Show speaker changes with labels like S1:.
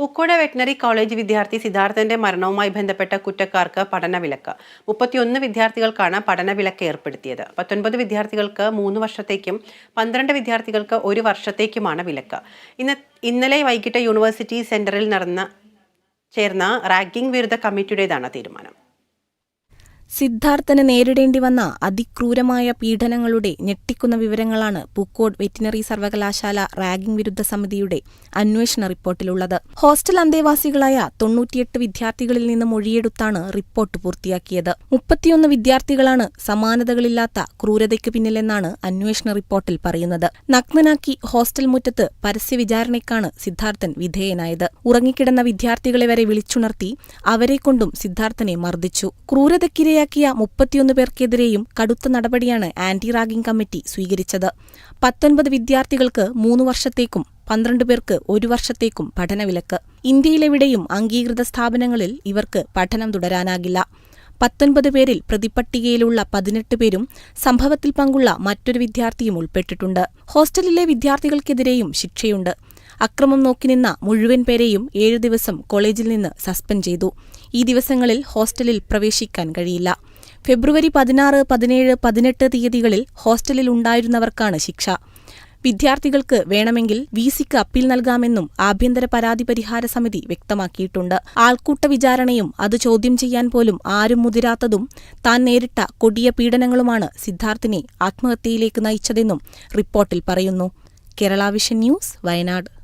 S1: Pookode veterinary college വിദ്യാർത്ഥി സിദ്ധാർത്ഥന്റെ മരണവുമായി ബന്ധപ്പെട്ട കുറ്റക്കാർക്ക് പഠനവിലക്ക്. മുപ്പത്തിയൊന്ന് വിദ്യാർത്ഥികൾക്കാണ് പഠനവിലക്ക് ഏർപ്പെടുത്തിയത്. പത്തൊൻപത് വിദ്യാർത്ഥികൾക്ക് മൂന്ന് വർഷത്തേക്കും പന്ത്രണ്ട് വിദ്യാർത്ഥികൾക്ക് ഒരു വർഷത്തേക്കുമാണ് വിലക്ക്. ഇന്ന് ഇന്നലെ വൈകിട്ട് യൂണിവേഴ്സിറ്റി സെന്ററിൽ നടന്ന ചേർന്ന റാങ്കിംഗ് വിരുദ്ധ കമ്മിറ്റിയുടേതാണ് തീരുമാനം.
S2: സിദ്ധാർത്ഥന് നേരിടേണ്ടി വന്ന അതിക്രൂരമായ പീഡനങ്ങളുടെ ഞെട്ടിക്കുന്ന വിവരങ്ങളാണ് പൂക്കോട് വെറ്റിനറി സർവകലാശാല റാഗിംഗ് വിരുദ്ധ സമിതിയുടെ അന്വേഷണ റിപ്പോർട്ടിലുള്ളത്. ഹോസ്റ്റൽ അന്തേവാസികളായ തൊണ്ണൂറ്റിയെട്ട് വിദ്യാർത്ഥികളിൽ നിന്ന് മൊഴിയെടുത്താണ് റിപ്പോർട്ട് പൂർത്തിയാക്കിയത്. മുപ്പത്തിയൊന്ന് വിദ്യാർത്ഥികളാണ് സമാനതകളില്ലാത്ത ക്രൂരതയ്ക്ക് പിന്നിലെന്നാണ് അന്വേഷണ റിപ്പോർട്ടിൽ പറയുന്നത്. നഗ്നനാക്കി ഹോസ്റ്റൽ മുറ്റത്ത് പരസ്യ വിചാരണയ്ക്കാണ് സിദ്ധാർത്ഥൻ വിധേയനായത്. ഉറങ്ങിക്കിടന്ന വിദ്യാർത്ഥികളെ വരെ വിളിച്ചുണർത്തി അവരെക്കൊണ്ടും സിദ്ധാർത്ഥനെ മർദ്ദിച്ചു. ക്രൂരതയ്ക്കിരയാക്കിയ മുപ്പത്തിയൊന്ന് പേർക്കെതിരെയും കടുത്ത നടപടിയാണ് ആന്റി റാഗിംഗ് കമ്മിറ്റി സ്വീകരിച്ചത്. പത്തൊൻപത് വിദ്യാർത്ഥികൾക്ക് മൂന്ന് വർഷത്തേക്കും പന്ത്രണ്ട് പേർക്ക് ഒരു വർഷത്തേക്കും പഠനവിലക്ക്. ഇന്ത്യയിലെവിടെയും അംഗീകൃത സ്ഥാപനങ്ങളിൽ ഇവർക്ക് പഠനം തുടരാനാകില്ല. പത്തൊൻപത് പേരിൽ പ്രതിപട്ടികയിലുള്ള പതിനെട്ട് പേരും സംഭവത്തിൽ പങ്കുള്ള മറ്റൊരു വിദ്യാർത്ഥിയും ഉൾപ്പെട്ടിട്ടുണ്ട്. ഹോസ്റ്റലിലെ വിദ്യാർത്ഥികൾക്കെതിരെയും ശിക്ഷയുണ്ട്. അക്രമം നോക്കി നിന്ന മുഴുവൻ പേരെയും ഏഴു ദിവസം കോളേജിൽ നിന്ന് സസ്പെൻഡ് ചെയ്തു. ഈ ദിവസങ്ങളിൽ ഹോസ്റ്റലിൽ പ്രവേശിക്കാൻ കഴിയില്ല. ഫെബ്രുവരി പതിനാറ് പതിനേഴ് പതിനെട്ട് തീയതികളിൽ ഹോസ്റ്റലിൽ ഉണ്ടായിരുന്നവർക്കാണ് ശിക്ഷ. വിദ്യാർത്ഥികൾക്ക് വേണമെങ്കിൽ വിസിക്ക് അപ്പീൽ നൽകാമെന്നും ആഭ്യന്തര പരാതി പരിഹാര സമിതി വ്യക്തമാക്കിയിട്ടുണ്ട്. ആൾക്കൂട്ട വിചാരണയും അത് ചോദ്യം ചെയ്യാൻ പോലും ആരും മുതിരാത്തതും താൻ നേരിട്ട കൊടിയ പീഡനങ്ങളുമാണ് സിദ്ധാർത്ഥിനെ ആത്മഹത്യയിലേക്ക് നയിച്ചതെന്നും റിപ്പോർട്ടിൽ പറയുന്നു. Kerala vision news Wayanad.